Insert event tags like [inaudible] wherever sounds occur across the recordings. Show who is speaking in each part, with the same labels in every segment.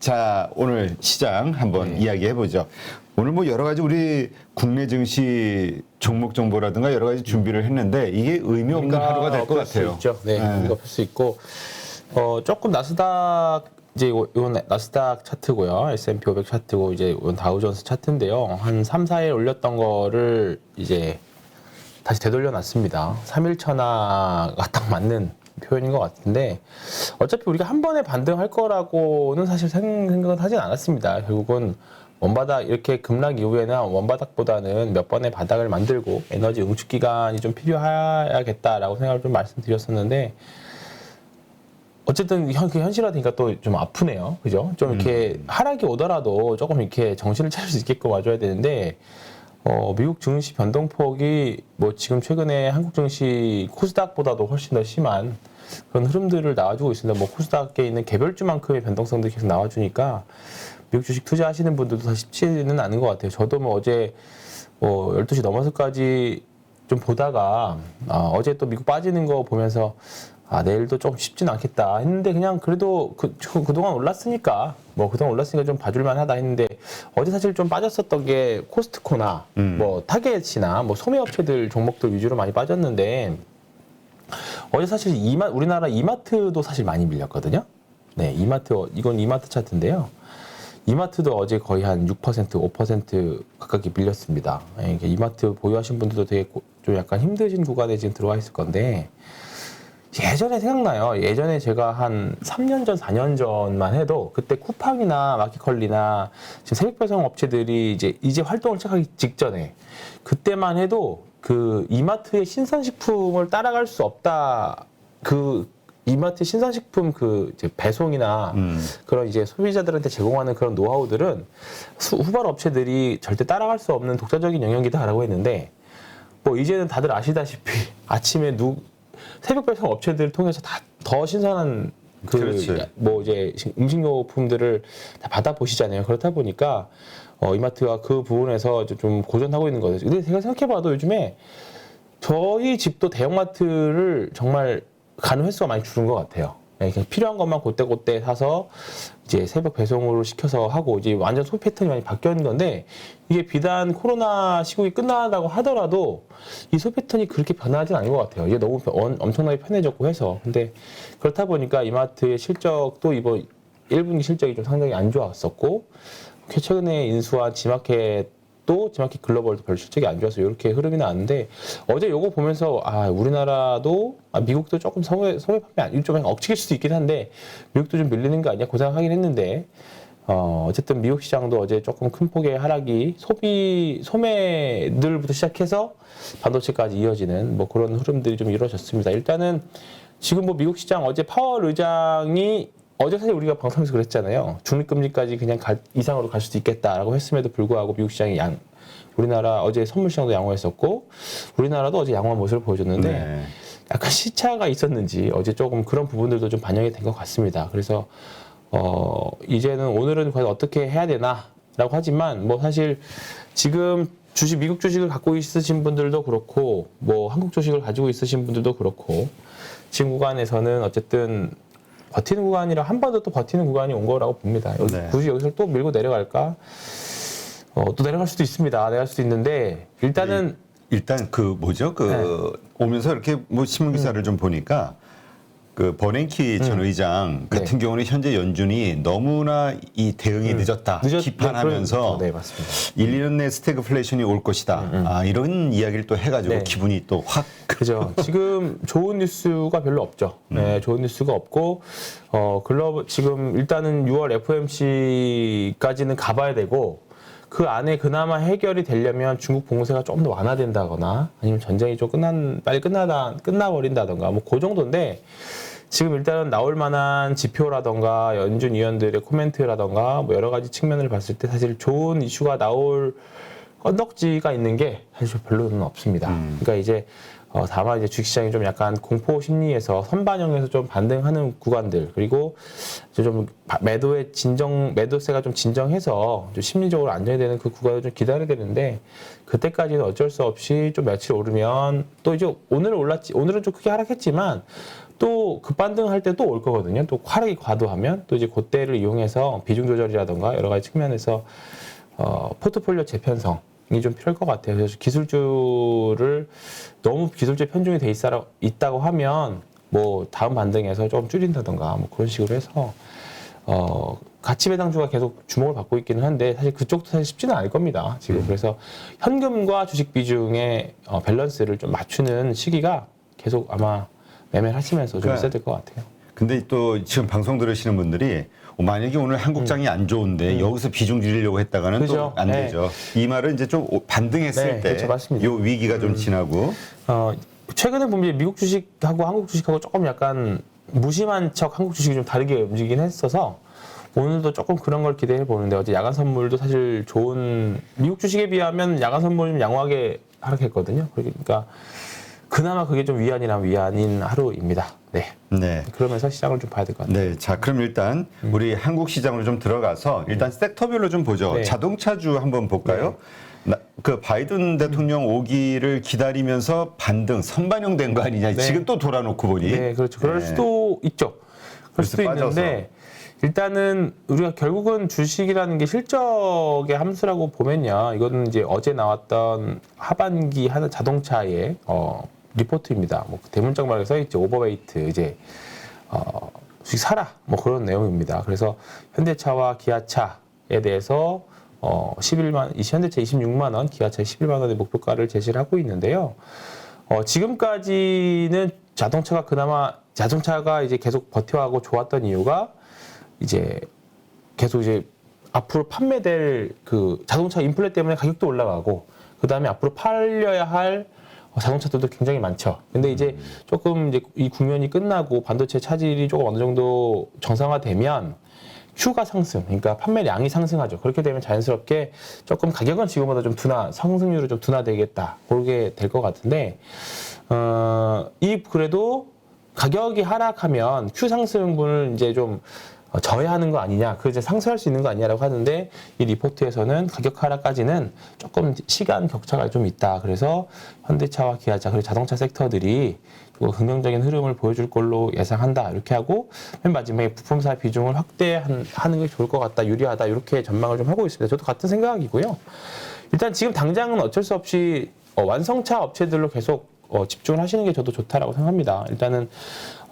Speaker 1: 자, 오늘 시장 한번
Speaker 2: 네.
Speaker 1: 이야기해 보죠. 오늘 뭐 여러 가지 우리 국내 증시 종목 정보라든가 여러 가지 준비를 했는데 이게 의미 없는 하루가 될 것 같아요.
Speaker 2: 있죠. 네,
Speaker 1: 네.
Speaker 2: 없을 수 있고 어, 조금 나스닥 이제 이건 나스닥 차트고요. S&P 500 차트고 이제 이건 다우존스 차트인데요. 한 3, 4일 올렸던 거를 이제 다시 되돌려 놨습니다. 3일 천하가 딱 맞는 표현인 것 같은데 어차피 우리가 한 번에 반등할 거라고는 사실 생- 생각은 하진 않았습니다. 결국은 원바닥 이렇게 급락 이후에는 원바닥보다는 몇 번의 바닥을 만들고 에너지 응축 기간이 좀 필요해야겠다라고 생각을 좀 말씀드렸었는데 어쨌든 현, 그 현실화되니까 또 좀 아프네요. 그죠? 좀 이렇게 하락이 오더라도 조금 이렇게 정신을 차릴 수 있게끔 와줘야 되는데, 어, 미국 증시 변동폭이 뭐 지금 최근에 한국 증시 코스닥보다도 훨씬 더 심한 그런 흐름들을 나와주고 있습니다. 뭐 코스닥에 있는 개별주만큼의 변동성들이 계속 나와주니까 미국 주식 투자하시는 분들도 다 쉽지는 않은 것 같아요. 저도 뭐 어제 뭐 12시 넘어서까지 좀 보다가 아, 어제 또 미국 빠지는 거 보면서 아 내일도 좀 쉽진 않겠다 했는데 그냥 그래도 그, 그- 그 동안 올랐으니까 뭐 그동안 올랐으니까 좀 봐줄만 하다 했는데 어제 사실 좀 빠졌었던 게 코스트코나 뭐 타겟이나 뭐 소매업체들 종목들 위주로 많이 빠졌는데 어제 사실 이마, 우리나라 이마트도 사실 많이 밀렸거든요. 네, 이마트 이건 이마트 차트인데요. 이마트도 어제 거의 한 6%, 5% 가깝게 밀렸습니다. 예, 이게 이마트 보유하신 분들도 되게 고- 좀 약간 힘드신 구간에 지금 들어와 있을 건데 예전에 생각나요. 예전에 제가 한 3년 전, 4년 전만 해도 그때 쿠팡이나 마켓컬리나 지금 새벽 배송 업체들이 이제 이제 활동을 시작하기 직전에 그때만 해도 그 이마트의 신선식품을 따라갈 수 없다. 그 이마트 신선식품 그 이제 배송이나
Speaker 1: 음.
Speaker 2: 그런 이제 소비자들한테 제공하는 그런 노하우들은 수- 후발 업체들이 절대 따라갈 수 없는 독자적인 영역이다라고 했는데 뭐 이제는 다들 아시다시피 [laughs] 아침에 누 새벽 배송 업체들을 통해서 다 더 신선한.
Speaker 1: 그
Speaker 2: 뭐 이제 음식료품들을 다 받아 보시잖아요. 그렇다 보니까 어 이마트가 그 부분에서 좀 고전하고 있는 거죠. 근데 제가 생각해봐도 요즘에 저희 집도 대형마트를 정말 가는 횟수가 많이 줄은 것 같아요. 네, 그냥 필요한 것만 그때그때 사서 이제 새벽 배송으로 시켜서 하고 이제 완전 소비 패턴이 많이 바뀌어 있는 건데 이게 비단 코로나 시국이 끝나다고 하더라도 이 소비 패턴이 그렇게 변하진 않은 것 같아요. 이게 너무 편- 엄청나게 편해졌고 해서 근데 그렇다 보니까 이마트의 실적도 이번 1분기 실적이 좀 상당히 안 좋았었고 최근에 인수한 지마켓도 지마켓 글로벌도 별 실적이 안 좋아서 이렇게 흐름이 나왔는데 어제 요거 보면서 아 우리나라도 아, 미국도 조금 소매 소매 판매 안- 좀 억측일 수도 있긴 한데 미국도 좀 밀리는 거 아니야 고생하긴 했는데 어 어쨌든 미국 시장도 어제 조금 큰 폭의 하락이 소비 소매들부터 시작해서 반도체까지 이어지는 뭐 그런 흐름들이 좀 이루어졌습니다. 일단은 지금 뭐 미국 시장 어제 파월 의장이 어제 사실 우리가 방송에서 그랬잖아요. 중립금리까지 그냥 가- 이상으로 갈 수도 있겠다라고 했음에도 불구하고 미국 시장이 양 우리나라 어제 선물 시장도 양호했었고 우리나라도 어제 양호한 모습을 보여줬는데
Speaker 1: 네.
Speaker 2: 약간 시차가 있었는지 어제 조금 그런 부분들도 좀 반영이 된 것 같습니다. 그래서 어 이제는 오늘은 과연 어떻게 해야 되나라고 하지만 뭐 사실 지금 주식 미국 주식을 갖고 있으신 분들도 그렇고 뭐 한국 주식을 가지고 있으신 분들도 그렇고 지금 구간에서는 어쨌든 버티는 구간이라 한 번 더 또 버티는 구간이 온 거라고 봅니다. 여기-
Speaker 1: 네.
Speaker 2: 굳이 여기서 또 밀고 내려갈까? 어, 또 내려갈 수도 있습니다. 내려갈 수도 있는데 일단은
Speaker 1: 일단 그 뭐죠? 그
Speaker 2: 네.
Speaker 1: 오면서 이렇게 뭐 신문 기사를 좀 보니까 그 버냉키 전 의장 같은
Speaker 2: 네.
Speaker 1: 경우는 현재 연준이 너무나 이 대응이 늦었다
Speaker 2: 늦었-
Speaker 1: 비판하면서
Speaker 2: 네, 그런- 네, 맞습니다.
Speaker 1: 1, 2년 내 스태그플레이션이 올 것이다. 아, 이런 이야기를 또 해가지고
Speaker 2: 네.
Speaker 1: 기분이 또 확.
Speaker 2: 그죠. [laughs] 지금 좋은 뉴스가 별로 없죠. 네, 좋은 뉴스가 없고, 어, 글로벌, 지금 일단은 6월 FOMC까지는 가봐야 되고, 그 안에 그나마 해결이 되려면 중국 봉쇄가 조금 더 완화된다거나, 아니면 전쟁이 좀 끝난, 빨리 끝나다, 끝나버린다던가, 뭐, 그 정도인데, 지금 일단은 나올 만한 지표라던가, 연준 위원들의 코멘트라던가, 뭐, 여러 가지 측면을 봤을 때 사실 좋은 이슈가 나올 건덕지가 있는 게 사실 별로는 없습니다. 그러니까 이제 어, 다만 이제 주식시장이 좀 약간 공포 심리에서 선반영해서 좀 반등하는 구간들 그리고 좀 바- 매도의 진정 매도세가 좀 진정해서 좀 심리적으로 안정이 되는 그 구간을 좀 기다려야 되는데 그때까지는 어쩔 수 없이 좀 며칠 오르면 또 이제 오늘은 올랐지 오늘은 좀 크게 하락했지만 또 급반등할 때 또 올 거거든요. 또 하락이 과도하면 또 이제 그때를 이용해서 비중 조절이라던가 여러 가지 측면에서 어, 포트폴리오 재편성 이 좀 필요할 것 같아요. 그래서 기술주를 너무 기술주 편중이 돼 있어, 있다고 하면 뭐 다음 반등에서 좀 줄인다던가 뭐 그런 식으로 해서 어, 가치 배당주가 계속 주목을 받고 있기는 한데 사실 그쪽도 사실 쉽지는 않을 겁니다. 지금 그래서 현금과 주식 비중의 어, 밸런스를 좀 맞추는 시기가 계속 아마 매매를 하시면서 좀
Speaker 1: 그러니까
Speaker 2: 있어야 될 것 같아요.
Speaker 1: 근데 또 지금 방송 들으시는 분들이 어, 만약에 오늘 한국장이 안 좋은데 여기서 비중 줄이려고 했다가는
Speaker 2: 음. 그죠.
Speaker 1: 또안
Speaker 2: 네.
Speaker 1: 되죠. 이 말은 이제 좀 오- 반등했을
Speaker 2: 네,
Speaker 1: 때,
Speaker 2: 그렇죠. 맞습니다.
Speaker 1: 요 위기가 좀 지나고
Speaker 2: 어, 최근에 보면 이제 미국 주식하고 한국 주식하고 조금 약간 무심한 척 한국 주식이 좀 다르게 움직이긴 했어서 오늘도 조금 그런 걸 기대해 보는데 어제 야간 선물도 사실 좋은 미국 주식에 비하면 야간 선물이 좀 양호하게 하락했거든요. 그러니까 그나마 그게 좀 위안이란 위안인 하루입니다. 네.
Speaker 1: 네.
Speaker 2: 그러면서 시장을 좀 봐야 될 것 같아요.
Speaker 1: 네, 자 그럼 일단 우리 한국 시장으로 좀 들어가서 일단 섹터별로 좀 보죠.
Speaker 2: 네.
Speaker 1: 자동차주 한번 볼까요? 나- 그 바이든 대통령 오기를 기다리면서 반등 선반영된 거 아니냐?
Speaker 2: 네.
Speaker 1: 지금 또 돌아놓고 보니.
Speaker 2: 네, 그렇죠. 그럴
Speaker 1: 네.
Speaker 2: 수도 있죠. 그럴
Speaker 1: 그래서
Speaker 2: 수도. 있는데 일단은 우리가 결국은 주식이라는 게 실적의 함수라고 보면요. 이거는 이제 어제 나왔던 하반기 하는 자동차의 어, 리포트입니다. 뭐그 대문짝 말에 써 있죠. 오버웨이트 이제 어, 주식 사라 뭐 그런 내용입니다. 그래서 현대차와 기아차에 대해서 어, 11만, 이 현대차 26만 원, 기아차 11만 원의 목표가를 제시를 하고 있는데요. 어, 지금까지는 자동차가 그나마 자동차가 이제 계속 버텨하고 좋았던 이유가 이제 계속 이제 앞으로 판매될 그 자동차 인플레 때문에 가격도 올라가고 그 다음에 앞으로 팔려야 할 어, 자동차들도 굉장히 많죠. 근데 이제 조금 이제 이 국면이 끝나고 반도체 차질이 조금 어느 정도 정상화되면 큐가 상승, 그러니까 판매량이 상승하죠. 그렇게 되면 자연스럽게 조금 가격은 지금보다 좀 둔화, 상승률이 좀 둔화되겠다. 그렇게 될 것 같은데, 어, 이 그래도 가격이 하락하면 큐 상승분을 이제 좀 어, 저해하는 거 아니냐, 그 이제 상쇄할 수 있는 거 아니냐라고 하는데 이 리포트에서는 가격 하락까지는 조금 시간 격차가 좀 있다. 그래서 현대차와 기아차 그리고 자동차 섹터들이 그 긍정적인 흐름을 보여줄 걸로 예상한다. 이렇게 하고 맨 마지막에 부품사 비중을 확대하는 게 좋을 것 같다, 유리하다 이렇게 전망을 좀 하고 있습니다. 저도 같은 생각이고요. 일단 지금 당장은 어쩔 수 없이 어, 완성차 업체들로 계속 어, 집중을 하시는 게 저도 좋다라고 생각합니다. 일단은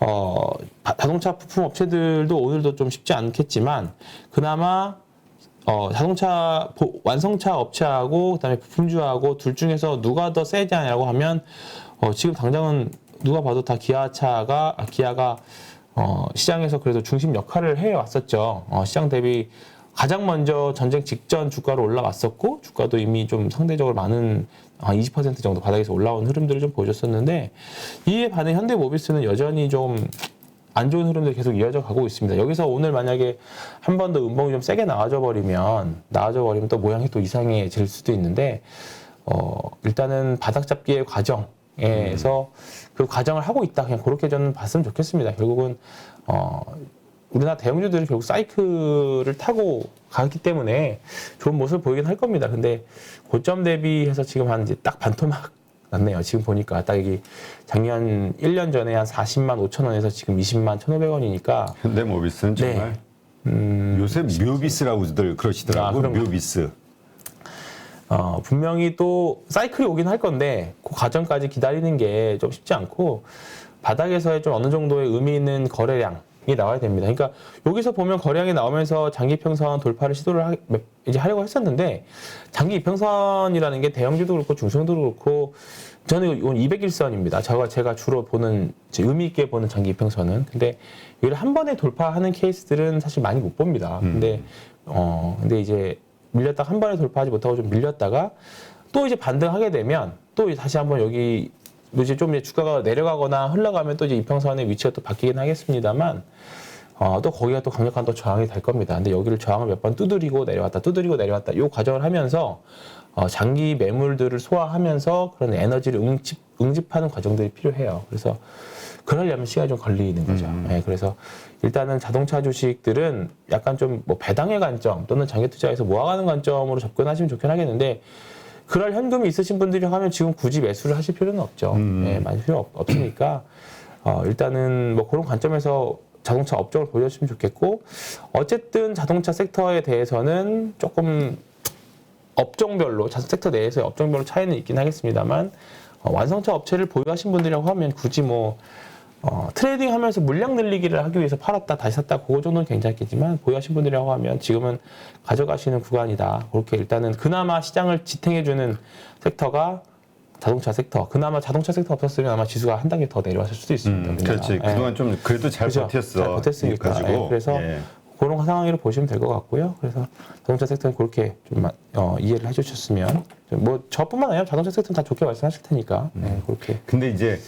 Speaker 2: 어, 바- 자동차 부품 업체들도 오늘도 좀 쉽지 않겠지만 그나마 어, 자동차 보- 완성차 업체하고 그다음에 부품주하고 둘 중에서 누가 더 않냐고 하면 어, 지금 당장은 누가 봐도 다 기아차가 아, 기아가 어, 시장에서 그래도 중심 역할을 해 왔었죠. 어, 시장 대비 가장 먼저 전쟁 직전 주가로 올라왔었고 주가도 이미 좀 상대적으로 많은 한 20% 정도 바닥에서 올라온 흐름들을 좀 보여줬었는데 이에 반해 현대모비스는 여전히 좀 안 좋은 흐름들이 계속 이어져 가고 있습니다. 여기서 오늘 만약에 한 번 더 음봉이 좀 세게 나와져 버리면 나와져 버리면 또 모양이 또 이상해질 수도 있는데 어 일단은 바닥 잡기의 과정 에서 그 과정을 하고 있다 그냥 그렇게 저는 봤으면 좋겠습니다. 결국은 어 우리나라 대형주들이 결국 사이클을 타고 가기 때문에 좋은 모습을 보이긴 할 겁니다. 근데 고점 대비해서 지금 한 이제 딱 반토막 났네요. 지금 보니까 딱 여기 작년 1년 전에 한 40만 5천 원에서 지금 20만 1,500원이니까
Speaker 1: 현대모비스는
Speaker 2: 네.
Speaker 1: 정말
Speaker 2: 음,
Speaker 1: 요새 묘비스라고들 그러시더라고.
Speaker 2: 아, 그런가?
Speaker 1: 묘비스.
Speaker 2: 어, 분명히 또 사이클이 오긴 할 건데 그 과정까지 기다리는 게 좀 쉽지 않고 바닥에서의 좀 어느 정도의 의미 있는 거래량 이 나와야 됩니다. 그러니까 여기서 보면 거래량이 나오면서 장기 이평선 돌파를 시도를 하, 몇- 이제 하려고 했었는데 장기 이평선이라는 게 대형주도 그렇고 중소형도 그렇고 저는 이건 200일선입니다. 제가 제가 주로 보는 의미 있게 보는 장기 이평선은 근데 이걸 한 번에 돌파하는 케이스들은 사실 많이 못 봅니다. 근데 어 근데 이제 밀렸다가 한 번에 돌파하지 못하고 좀 밀렸다가 또 이제 반등하게 되면 또 다시 한번 여기 이제 좀 이제 주가가 내려가거나 흘러가면 또 이제 이평선의 위치가 또 바뀌긴 하겠습니다만 어, 또 거기가 또 강력한 또 저항이 될 겁니다. 근데 여기를 저항을 몇 번 두드리고 내려왔다, 두드리고 내려왔다, 이 과정을 하면서 어, 장기 매물들을 소화하면서 그런 에너지를 응집, 응집하는 과정들이 필요해요. 그래서 그러려면 시간이 좀 걸리는 거죠. 예, 그래서 일단은 자동차 주식들은 약간 좀 뭐 배당의 관점 또는 장기 투자에서 모아가는 관점으로 접근하시면 좋긴 하겠는데 그럴 현금이 있으신 분들이 하면 지금 굳이 매수를 하실 필요는 없죠. 예, 많이 필요 없, 없으니까 어, 일단은 뭐 그런 관점에서 자동차 업종을 보여주시면 좋겠고 어쨌든 자동차 섹터에 대해서는 조금 업종별로 자동차 섹터 내에서의 업종별로 차이는 있긴 하겠습니다만 어, 완성차 업체를 보유하신 분들이라고 하면 굳이 뭐 어, 트레이딩 하면서 물량 늘리기를 하기 위해서 팔았다 다시 샀다 그거 정도는 괜찮겠지만 보유하신 분들이라고 하면 지금은 가져가시는 구간이다 그렇게 일단은 그나마 시장을 지탱해주는 섹터가 자동차 섹터 그나마 자동차 섹터 없었으면 아마 지수가 한 단계 더 내려왔을 수도 있습니다.
Speaker 1: 음. 그렇지.
Speaker 2: 예.
Speaker 1: 그동안 좀 그래도 잘
Speaker 2: 그죠?
Speaker 1: 버텼어.
Speaker 2: 잘 버텼으니까. 예, 그래서
Speaker 1: 예.
Speaker 2: 그런 상황으로 보시면 될 것 같고요. 그래서 자동차 섹터는 그렇게 좀 마- 어, 이해를 해주셨으면 좀뭐 저뿐만 아니라 자동차 섹터는 다 좋게 말씀하실 테니까 네, 그렇게
Speaker 1: 근데 이제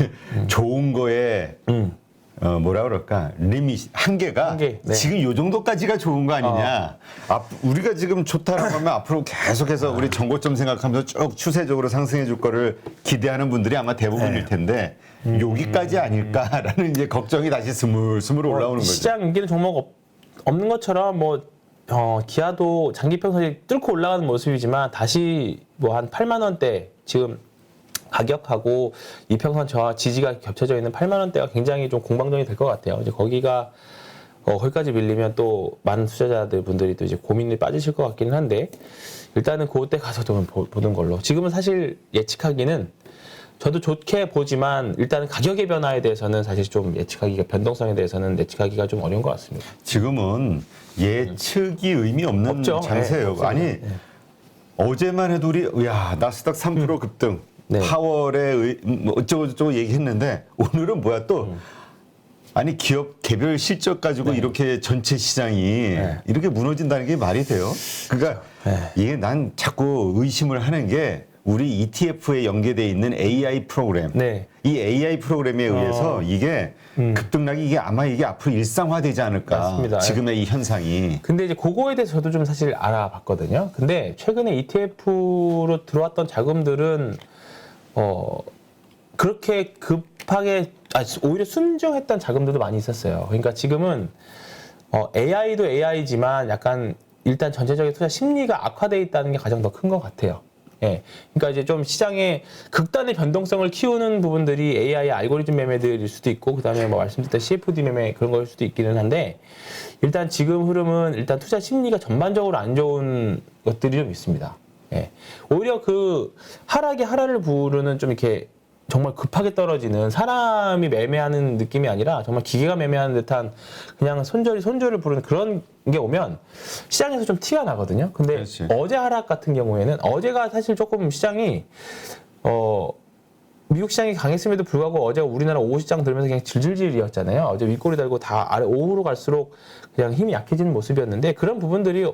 Speaker 1: [laughs] 좋은 거에
Speaker 2: 음.
Speaker 1: 어, 뭐라 그럴까 리밋 한계가
Speaker 2: 한계, 네.
Speaker 1: 지금 요 정도까지가 좋은 거 아니냐 앞, 우리가 지금 좋다라고 하면 앞으로 계속해서 우리 정고점 생각하면서 쭉 추세적으로 상승해 줄 거를 기대하는 분들이 아마 대부분일
Speaker 2: 네.
Speaker 1: 텐데
Speaker 2: 음.
Speaker 1: 여기까지 아닐까라는 이제 걱정이 다시 스물스물 올라오는 거죠.
Speaker 2: 시장 인기는 종목 없, 없는 것처럼 뭐 어, 기아도 장기 평선이 뚫고 올라가는 모습이지만 다시 뭐 한 8만 원대 지금 가격하고 이평선 저하 지지가 겹쳐져 있는 8만 원대가 굉장히 좀 공방전이 될 것 같아요. 이제 거기가 어, 거기까지 밀리면 또 많은 투자자들 분들이 또 이제 고민에 빠지실 것 같기는 한데 일단은 그때 가서 좀 보- 보는 걸로. 지금은 사실 예측하기는 저도 좋게 보지만 일단은 가격의 변화에 대해서는 사실 좀 예측하기가 변동성에 대해서는 예측하기가 좀 어려운 것 같습니다.
Speaker 1: 지금은 예측이 의미 없는
Speaker 2: 없죠.
Speaker 1: 장세예요.
Speaker 2: 네.
Speaker 1: 아니
Speaker 2: 네.
Speaker 1: 어제만 해도 우리 야 나스닥 3% 급등,
Speaker 2: 네.
Speaker 1: 파월의 의- 뭐 어쩌고 저쩌고 얘기했는데 오늘은 뭐야 또
Speaker 2: 음.
Speaker 1: 아니 기업 개별 실적 가지고 이렇게 전체 시장이
Speaker 2: 네.
Speaker 1: 이렇게 무너진다는 게 말이 돼요? 그러니까
Speaker 2: 네.
Speaker 1: 이게 난 자꾸 의심을 하는 게 우리 ETF에 연계돼 있는 AI 프로그램.
Speaker 2: 네.
Speaker 1: 이 AI 프로그램에 의해서
Speaker 2: 어.
Speaker 1: 이게
Speaker 2: 음.
Speaker 1: 급등락이 이게 아마 이게 앞으로 일상화되지 않을까.
Speaker 2: 맞습니다.
Speaker 1: 지금의 이 현상이.
Speaker 2: 근데 이제 그거에 대해서 저도 좀 사실 알아봤거든요. 근데 최근에 ETF로 들어왔던 자금들은 어 그렇게 급하게 아, 오히려 순정했던 자금들도 많이 있었어요. 그러니까 지금은 어, AI도 AI지만 약간 일단 전체적인 투자 심리가 악화돼 있다는 게 가장 더 큰 것 같아요. 예. 그러니까 이제 좀 시장의 극단의 변동성을 키우는 부분들이 AI 알고리즘 매매들일 수도 있고, 그 다음에 뭐 말씀드렸던 CFD 매매 그런 걸 수도 있기는 한데, 일단 지금 흐름은 일단 투자 심리가 전반적으로 안 좋은 것들이 좀 있습니다. 예. 오히려 그 하락이 하락을 부르는 좀 이렇게 정말 급하게 떨어지는 사람이 매매하는 느낌이 아니라 정말 기계가 매매하는 듯한 그냥 손절이 손절을 부르는 그런 게 오면 시장에서 좀 티가 나거든요. 근데
Speaker 1: 그렇지.
Speaker 2: 어제 하락 같은 경우에는 어제가 사실 조금 시장이 어 미국 시장이 강했음에도 불구하고 어제 우리나라 오후 시장 들면서 그냥 질질질이었잖아요. 어제 윗꼬리 달고 다 아래 오후로 갈수록 그냥 힘이 약해지는 모습이었는데 그런 부분들이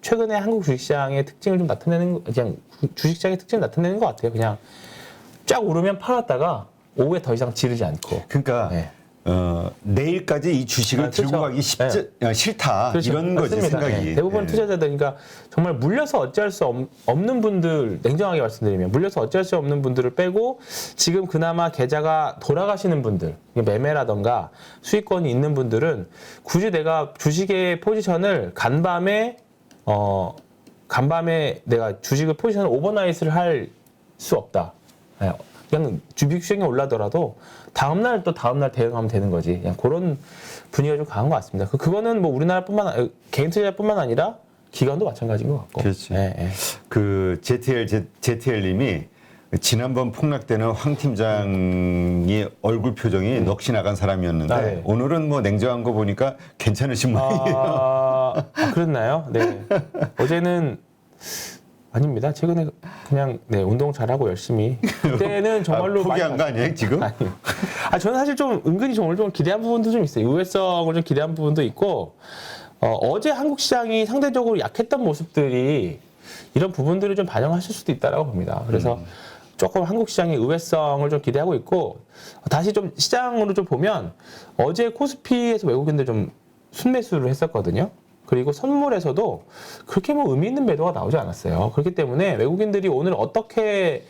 Speaker 2: 최근에 한국 주식시장의 특징을 좀 나타내는 거- 그냥 주식시장의 특징을 나타내는 것 같아요. 그냥 쫙 오르면 팔았다가 오후에 더 이상 지르지 않고
Speaker 1: 그러니까
Speaker 2: 네.
Speaker 1: 어, 내일까지 이 주식을
Speaker 2: 아, 그렇죠.
Speaker 1: 들고 가기 쉽지, 어, 싫다
Speaker 2: 그렇죠.
Speaker 1: 이런 거지
Speaker 2: 맞습니다.
Speaker 1: 생각이.
Speaker 2: 예. 대부분
Speaker 1: 예.
Speaker 2: 투자자들 그러니까 정말 물려서 어찌할 수 없, 없는 분들 냉정하게 말씀드리면 물려서 어찌할 수 없는 분들을 빼고 지금 그나마 계좌가 돌아가시는 분들 매매라던가 수익권이 있는 분들은 굳이 내가 주식의 포지션을 간밤에 어 간밤에 내가 주식의 포지션을 오버나이트를 할수 없다. 예. 그냥 주식 시장이 올라더라도 다음날 또 다음날 대응하면 되는 거지. 그냥 그런 분위기가 좀 강한 것 같습니다. 그- 그거는 뭐 우리나라뿐만 아- 개인 투자뿐만 아니라 기관도 마찬가지인 것 같고.
Speaker 1: 그렇지.
Speaker 2: 예, 예.
Speaker 1: 그 ZTL ZTL님이 지난번 폭락 때는 황 팀장이 얼굴 표정이 넋이 나간 사람이었는데
Speaker 2: 아, 네.
Speaker 1: 오늘은 뭐 냉정한 거 보니까 괜찮으신 모양이에요.
Speaker 2: 아, 아, 그랬나요? 네. 어제는 아닙니다. 최근에 그냥 네, 운동 잘하고 열심히. 그때는 [laughs] 정말로
Speaker 1: 아, 포기한
Speaker 2: 많이
Speaker 1: 거 아니에요 지금? [laughs]
Speaker 2: 아니. 아, 저는 사실 좀 은근히 좀 오늘 좀 기대한 부분도 좀 있어요. 의외성을 좀 기대한 부분도 있고, 어, 제 한국 시장이 상대적으로 약했던 모습들이 이런 부분들을 좀 반영하실 수도 있다라고 봅니다. 그래서 조금 한국 시장의 의외성을 좀 기대하고 있고, 다시 좀 시장으로 좀 보면 어제 코스피에서 외국인들 좀 순매수를 했었거든요. 그리고 선물에서도 그렇게 뭐 의미 있는 매도가 나오지 않았어요. 그렇기 때문에 외국인들이 오늘 어떻게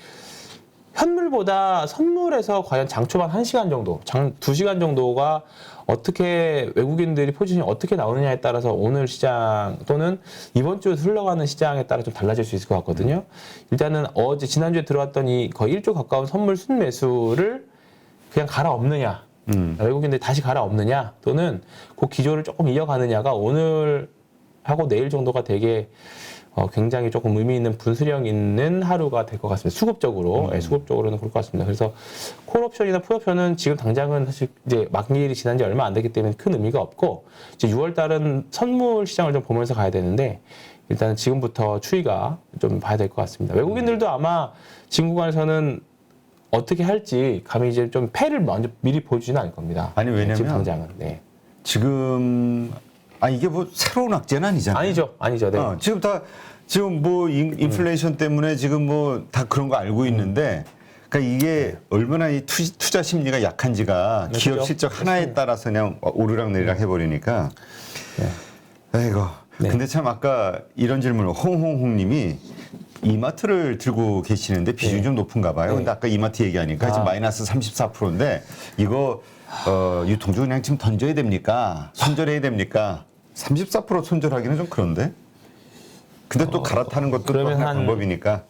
Speaker 2: 현물보다 선물에서 과연 장초반 1시간 정도, 장 2시간 정도가 어떻게 외국인들이 포지션이 어떻게 나오느냐에 따라서 오늘 시장 또는 이번 주에 흘러가는 시장에 따라 좀 달라질 수 있을 것 같거든요. 일단은 어제 지난주에 들어왔던 이 거의 1조 가까운 선물 순매수를 그냥 갈아엎느냐
Speaker 1: 음.
Speaker 2: 외국인들이 다시 갈아엎느냐 또는 그 기조를 조금 이어가느냐가 오늘 하고 내일 정도가 되게 어, 굉장히 조금 의미 있는 분수령 있는 하루가 될 것 같습니다. 수급적으로, 예, 수급적으로는 그럴 것 같습니다. 그래서 콜옵션이나 풋옵션은 지금 당장은 사실 이제 만기일이 지난 지 얼마 안 됐기 때문에 큰 의미가 없고 이제 6월 달은 선물 시장을 좀 보면서 가야 되는데 일단은 지금부터 추이가 좀 봐야 될 것 같습니다. 외국인들도 아마 지금 구간에서는 어떻게 할지 감히 이제 좀 패를 먼저 미리 보여주지는 않을 겁니다.
Speaker 1: 아니, 왜냐면
Speaker 2: 지금 당장은 네.
Speaker 1: 지금 아 이게 뭐 새로운 악재는 아니잖아요.
Speaker 2: 아니죠, 아니죠. 네.
Speaker 1: 어, 지금 다 지금 뭐 인, 인플레이션 때문에 지금 뭐 다 그런 거 알고 있는데 그러니까 이게 얼마나 이 투, 투자 심리가 약한지가
Speaker 2: 네,
Speaker 1: 기업
Speaker 2: 그죠?
Speaker 1: 실적 하나에 따라서 그냥 오르락 내리락 해버리니까 아이고
Speaker 2: 네.
Speaker 1: 근데 참 아까 이런 질문을 홍홍홍님이 이마트를 들고 계시는데 비중이
Speaker 2: 네.
Speaker 1: 좀 높은가 봐요.
Speaker 2: 네.
Speaker 1: 근데 아까 이마트 얘기하니까 지금
Speaker 2: 아.
Speaker 1: 마이너스 34%인데 이거 어, 유통주 그냥 지금 던져야 됩니까? 손절해야 됩니까? 34% 손절하기는 좀 그런데. 근데 또 갈아타는 것도 또
Speaker 2: 어, 그러면
Speaker 1: 하나
Speaker 2: 한-
Speaker 1: 방법이니까.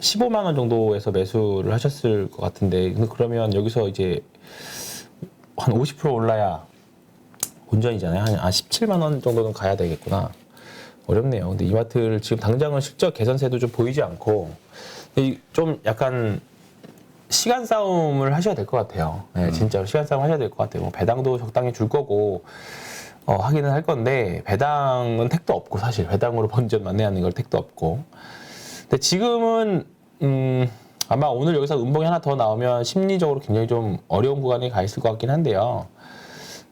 Speaker 2: 15만 원 정도에서 매수를 하셨을 것 같은데 근데 그러면 여기서 이제 한 50% 올라야 본전이잖아요. 한, 한 17만 원 정도는 가야 되겠구나. 어렵네요. 근데 이마트를 지금 당장은 실적 개선세도 좀 보이지 않고 이- 좀 약간 시간 싸움을 하셔야 될 것 같아요. 네, 진짜로 시간 싸움 하셔야 될 것 같아요. 뭐 배당도 적당히 줄 거고 어, 하기는 할 건데 배당은 택도 없고 사실 배당으로 본전 만회하는 걸 택도 없고 근데 지금은 음, 아마 오늘 여기서 음봉이 하나 더 나오면 심리적으로 굉장히 좀 어려운 구간에 가 있을 것 같긴 한데요.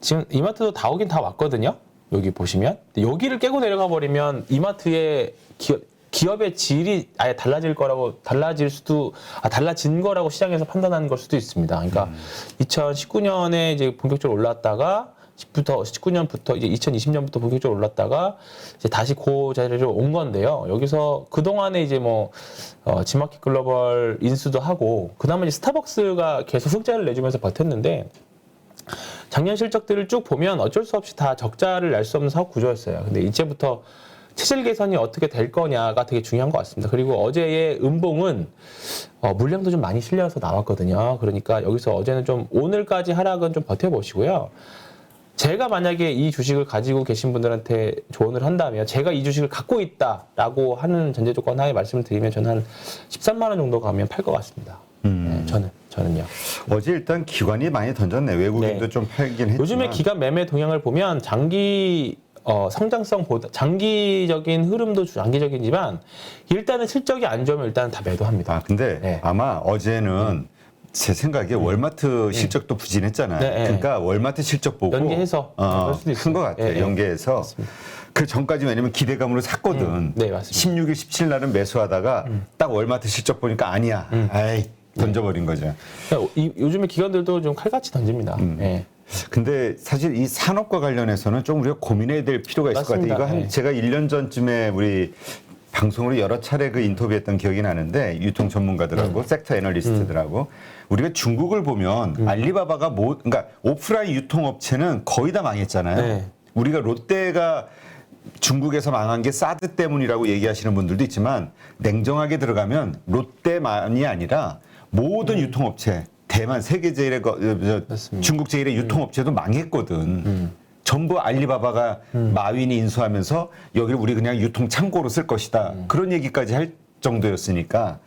Speaker 2: 지금 이마트도 다 오긴 다 왔거든요. 여기 보시면 여기를 깨고 내려가 버리면 이마트의 기업 기업의 질이 아예 달라질 거라고 달라질 수도 아 달라진 거라고 시장에서 판단하는 걸 수도 있습니다. 그러니까 2019년에 이제 본격적으로 올랐다가 10 부터 19년부터 이제 2020년부터 본격적으로 올랐다가 이제 다시 그 자리로 온 건데요. 여기서 그 동안에 이제 뭐 어, 지마켓 글로벌 인수도 하고 그다음에 이제 스타벅스가 계속 흑자를 내주면서 버텼는데 작년 실적들을 쭉 보면 어쩔 수 없이 다 적자를 낼 수 없는 사업 구조였어요. 근데 이제부터 체질 개선이 어떻게 될 거냐가 되게 중요한 것 같습니다. 그리고 어제의 음봉은 어, 물량도 좀 많이 실려서 나왔거든요. 그러니까 여기서 어제는 좀 오늘까지 하락은 좀 버텨보시고요. 제가 만약에 이 주식을 가지고 계신 분들한테 조언을 한다면 제가 이 주식을 갖고 있다라고 하는 전제 조건 하에 말씀을 드리면 저는 한 13만 원 정도 가면 팔 것 같습니다. 네, 저는 저는요.
Speaker 1: 어제 일단 기관이 많이 던졌네. 외국인도
Speaker 2: 네.
Speaker 1: 좀 팔긴 했지만.
Speaker 2: 요즘에 기간 매매 동향을 보면 장기 어, 성장성보다 장기적인 흐름도 장기적이지만 일단은 실적이 안 좋으면 일단 다 매도합니다.
Speaker 1: 아 근데
Speaker 2: 네.
Speaker 1: 아마 어제는 제 생각에 월마트 실적도 부진했잖아요.
Speaker 2: 네, 네.
Speaker 1: 그러니까 월마트 실적 보고
Speaker 2: 연계해서
Speaker 1: 어,
Speaker 2: 수도
Speaker 1: 큰것
Speaker 2: 있어요.
Speaker 1: 같아요.
Speaker 2: 네, 네.
Speaker 1: 연계해서 그 전까지 왜냐면 기대감으로 샀거든.
Speaker 2: 음, 네, 맞습니다.
Speaker 1: 16일, 17일 날은 매수하다가 딱 월마트 실적 보니까 아니야.
Speaker 2: 음.
Speaker 1: 아이 던져버린 거죠.
Speaker 2: 그러니까 이, 요즘에 기관들도 좀 칼같이 던집니다.
Speaker 1: 음.
Speaker 2: 예.
Speaker 1: 근데 사실 이 산업과 관련해서는 좀 우리가 고민해야 될 필요가 있을
Speaker 2: 맞습니다.
Speaker 1: 것 같아요. 이거 한
Speaker 2: 네.
Speaker 1: 제가 1년 전쯤에 우리 방송으로 여러 차례 그 인터뷰했던 기억이 나는데 유통 전문가들하고 섹터 애널리스트들하고 우리가 중국을 보면 알리바바가 뭐 그러니까 오프라인 유통업체는 거의 다 망했잖아요.
Speaker 2: 네.
Speaker 1: 우리가 롯데가 중국에서 망한 게 사드 때문이라고 얘기하시는 분들도 있지만 냉정하게 들어가면 롯데만이 아니라 모든 유통업체 대만 세계 제일의 거- 어, 저. 중국 제일의 유통업체도 망했거든. 전부 알리바바가 마윈이 인수하면서 여기를 우리 그냥 유통 창고로 쓸 것이다. 그런 얘기까지 할 정도였으니까.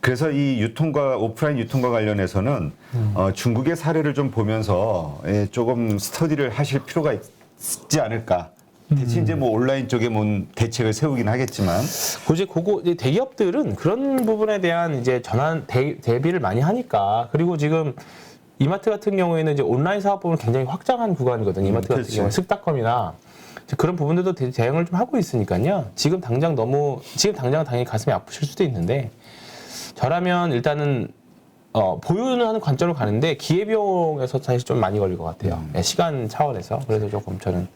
Speaker 1: 그래서 이 유통과 오프라인 유통과 관련해서는 어, 중국의 사례를 좀 보면서 예, 조금 스터디를 하실 필요가 있 지 않을까. 대체 이제 뭐 온라인 쪽에 뭔 대책을 세우긴 하겠지만
Speaker 2: 이제 그거 이제 대기업들은 그런 부분에 대한 이제 전환 대, 대비를 많이 하니까 그리고 지금 이마트 같은 경우에는 이제 온라인 사업부를 굉장히 확장한 구간이거든요. 이마트 같은
Speaker 1: 그렇지.
Speaker 2: 경우는 쓱닷컴이나 이제 그런 부분들도 대- 대응을 좀 하고 있으니까요. 지금 당장 너무 지금 당장 당연히 가슴이 아프실 수도 있는데 저라면 일단은 어, 보유는 하는 관점으로 가는데 기회비용에서 사실 좀 많이 걸릴 것 같아요. 네, 시간 차원에서 그래서 조금 저는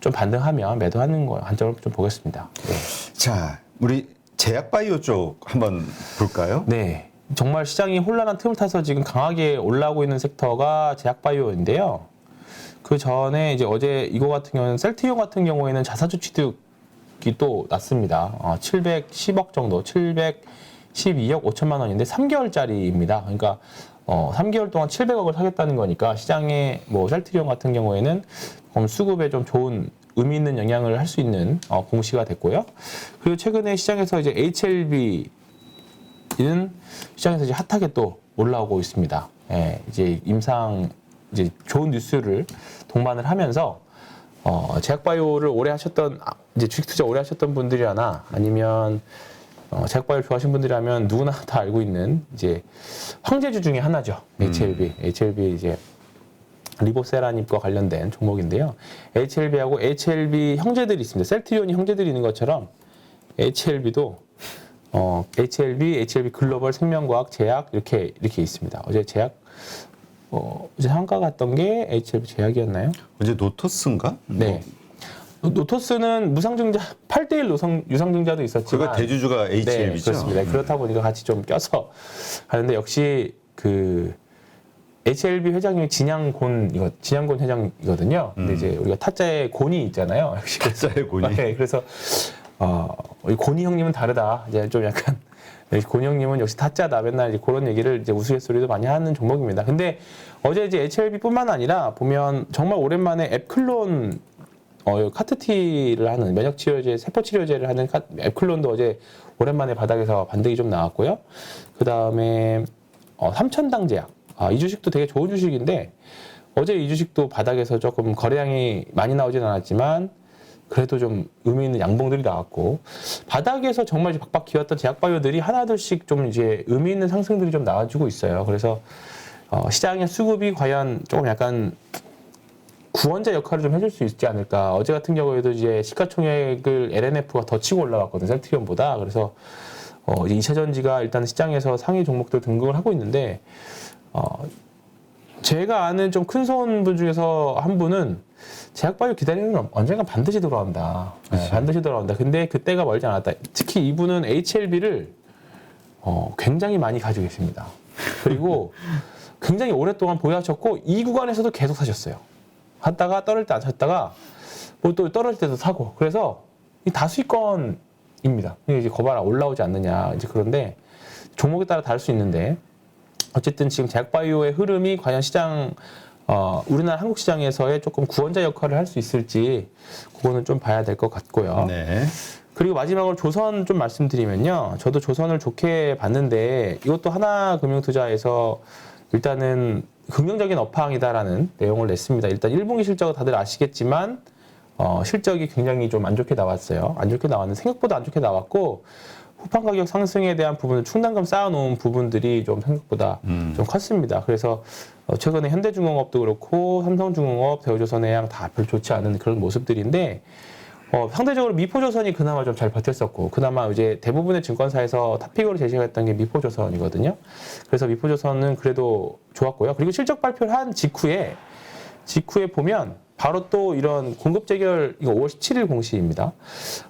Speaker 2: 좀 반등하면 매도하는 거 관점을 좀 보겠습니다. 네.
Speaker 1: 자 우리 제약바이오 쪽 한번 볼까요?
Speaker 2: 네. 정말 시장이 혼란한 틈을 타서 지금 강하게 올라오고 있는 섹터가 제약바이오인데요. 그 전에 이제 어제 이거 같은 경우는 셀트리온 같은 경우에는 자사주 취득이 또 났습니다. 어, 710억 정도, 12억 5천만 원인데 3개월짜리입니다. 그러니까 어, 3개월 동안 700억을 사겠다는 거니까 시장에 뭐 셀트리온 같은 경우에는 그럼 수급에 좀 좋은 의미 있는 영향을 할 수 있는 어, 공시가 됐고요. 그리고 최근에 시장에서 이제 HLB 는 시장에서 이제 핫하게 또 올라오고 있습니다. 예, 이제 임상 이제 좋은 뉴스를 동반을 하면서 어, 제약바이오를 오래 하셨던 아, 이제 주식 투자 오래 하셨던 분들이나 아니면 어, 제약바이오 좋아하시는 분들이라면 누구나 다 알고 있는 이제 황제주 중에 하나죠. HLB. HLB 이제 리보세라닙과 관련된 종목인데요. HLB하고 HLB 형제들이 있습니다. 셀트리온이 형제들이 있는 것처럼 HLB도 어, HLB, HLB 글로벌 생명과학 제약 이렇게 이렇게 있습니다. 어제 제약 어, 어제 한가 갔던 게 HLB 제약이었나요?
Speaker 1: 어제 노토스인가?
Speaker 2: 네. 노- 노토스는 무상증자 8대1 노상, 유상증자도 있었지만
Speaker 1: 그가 대주주가
Speaker 2: 네,
Speaker 1: HLB죠.
Speaker 2: 그렇습니다. 그렇다 보니까 같이 좀 껴서 하는데 역시 그 HLB 회장님이 진양곤 이거 진양곤 회장이거든요. 근데 이제 우리가 타짜의 곤이 있잖아요. 역시
Speaker 1: 음. 타짜의 곤이. [laughs]
Speaker 2: 네, 그래서 어, 이 곤이 형님은 다르다. 이제 좀 약간 형님은 역시 타짜다. 맨날 이제 그런 얘기를 이제 우스갯소리도 많이 하는 종목입니다. 근데 어제 이제 HLB뿐만 아니라 보면 정말 오랜만에 앱클론 어, 카트티를 하는 면역 치료제, 세포 치료제를 하는 카- 앱클론도 어제 오랜만에 바닥에서 반등이 좀 나왔고요. 그 다음에 어, 삼천당 제약. 아, 이 주식도 되게 좋은 주식인데 어제 이 주식도 바닥에서 조금 거래량이 많이 나오진 않았지만 그래도 좀 의미 있는 양봉들이 나왔고 바닥에서 정말 박박 기웠던 제약바이오들이 하나둘씩 좀 이제 의미 있는 상승들이 좀 나와주고 있어요. 그래서 어, 시장의 수급이 과연 조금 약간 구원자 역할을 좀 해줄 수 있지 않을까. 어제 같은 경우에도 이제 시가총액을 LNF가 더 치고 올라갔거든요. 셀트리온보다. 그래서 어, 이제 2차 전지가 일단 시장에서 상위 종목들 등극을 하고 있는데 어, 제가 아는 좀 큰 손분 중에서 한 분은 제약바이오 기다리는 언젠가 반드시 돌아온다. 네, 반드시 돌아온다. 근데 그때가 멀지 않았다. 특히 이분은 HLB를 어, 굉장히 많이 가지고 계십니다. 그리고 [laughs] 굉장히 오랫동안 보유하셨고 이 구간에서도 계속 사셨어요. 하다가 떨을 때 안 샀다가 뭐 또 떨어질 때도 사고 그래서 이 다수익권입니다. 이게 이제 거봐라 올라오지 않느냐 이제 그런데 종목에 따라 다를 수 있는데 어쨌든 지금 제약바이오의 흐름이 과연 시장 어, 우리나라 한국 시장에서의 조금 구원자 역할을 할 수 있을지 그거는 좀 봐야 될 것 같고요.
Speaker 1: 네.
Speaker 2: 그리고 마지막으로 조선 좀 말씀드리면요. 저도 조선을 좋게 봤는데 이것도 하나 금융투자에서 일단은 긍정적인 업황이다라는 내용을 냈습니다. 일단 1분기 실적은 다들 아시겠지만 어, 실적이 굉장히 좀 안 좋게 나왔어요. 안 좋게 나왔는데 생각보다 안 좋게 나왔고 후판 가격 상승에 대한 부분을 충당금 쌓아놓은 부분들이 좀 생각보다 좀 컸습니다. 그래서 어, 최근에 현대중공업도 그렇고 삼성중공업, 대우조선해양 다 별 좋지 않은 그런 모습들인데 어, 상대적으로 미포조선이 그나마 좀 잘 버텼었고, 그나마 이제 대부분의 증권사에서 탑픽으로 제시했던 게 미포조선이거든요. 그래서 미포조선은 그래도 좋았고요. 그리고 실적 발표를 한 직후에, 직후에 보면 바로 또 이런 공급 재결, 이거 5월 17일 공시입니다.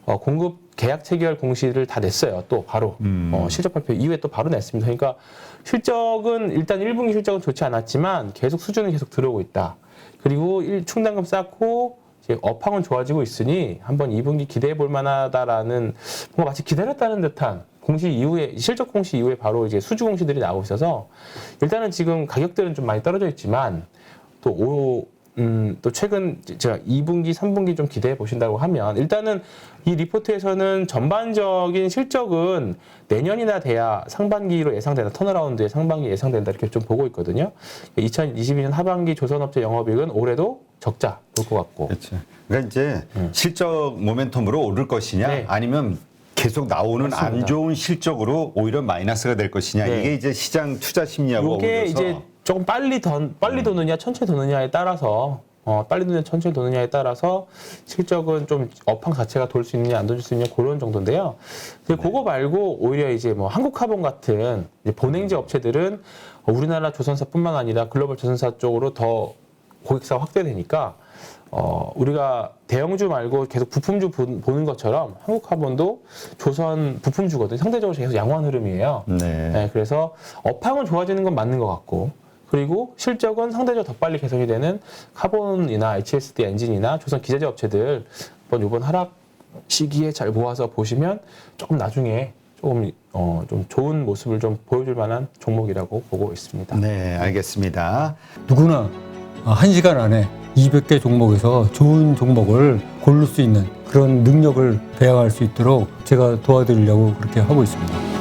Speaker 2: 어, 공급 계약 체결 공시를 다 냈어요. 또 바로. 어, 실적 발표 이후에 또 바로 냈습니다. 그러니까 실적은 일단 1분기 실적은 좋지 않았지만 계속 수준은 계속 들어오고 있다. 그리고 일, 충당금 쌓고 이제 업황은 좋아지고 있으니 한번 2분기 기대해 볼 만하다라는 뭔가 마치 기다렸다는 듯한 공시 이후에 실적 공시 이후에 바로 이제 수주 공시들이 나오고 있어서 일단은 지금 가격들은 좀 많이 떨어져 있지만 또 오, 음, 또 최근 제가 2분기, 3분기 좀 기대해 보신다고 하면 일단은 이 리포트에서는 전반적인 실적은 내년이나 돼야 상반기로 예상된다. 턴어라운드의 상반기 예상된다. 이렇게 좀 보고 있거든요. 2022년 하반기 조선업체 영업이익은 올해도 적자 볼 것 같고.
Speaker 1: 그렇죠. 그러니까 이제 실적 모멘텀으로 오를 것이냐
Speaker 2: 네.
Speaker 1: 아니면 계속 나오는 안
Speaker 2: 맞습니다.
Speaker 1: 좋은 실적으로 오히려 마이너스가 될 것이냐
Speaker 2: 네.
Speaker 1: 이게 이제 시장 투자 심리하고
Speaker 2: 이게 이제 조금 빨리 던 빨리 도느냐 천천히 도느냐에 따라서 어, 빨리 도느냐 천천히 도느냐에 따라서 실적은 좀 업황 자체가 돌 수 있느냐 안 돌 수 있느냐 그런 정도인데요. 근데 그거 말고 오히려 이제 뭐 한국카본 같은 이제 본행지 업체들은 우리나라 조선사뿐만 아니라 글로벌 조선사 쪽으로 더 고객사 확대되니까 어, 우리가 대형주 말고 계속 부품주 보- 보는 것처럼 한국카본도 조선 부품주거든요. 상대적으로 계속 양호한 흐름이에요.
Speaker 1: 네.
Speaker 2: 네, 그래서 업황은 좋아지는 건 맞는 것 같고 그리고 실적은 상대적으로 더 빨리 개선이 되는 카본이나 HSD 엔진이나 조선 기자재 업체들 한번 이번 하락 시기에 잘 모아서 보시면 조금 나중에 조금 어, 좀 좋은 모습을 좀 보여줄 만한 종목이라고 보고 있습니다.
Speaker 1: 네, 알겠습니다.
Speaker 3: 누구나 한 시간 안에 200개 종목에서 좋은 종목을 고를 수 있는 그런 능력을 배양할 수 있도록 제가 도와드리려고 그렇게 하고 있습니다.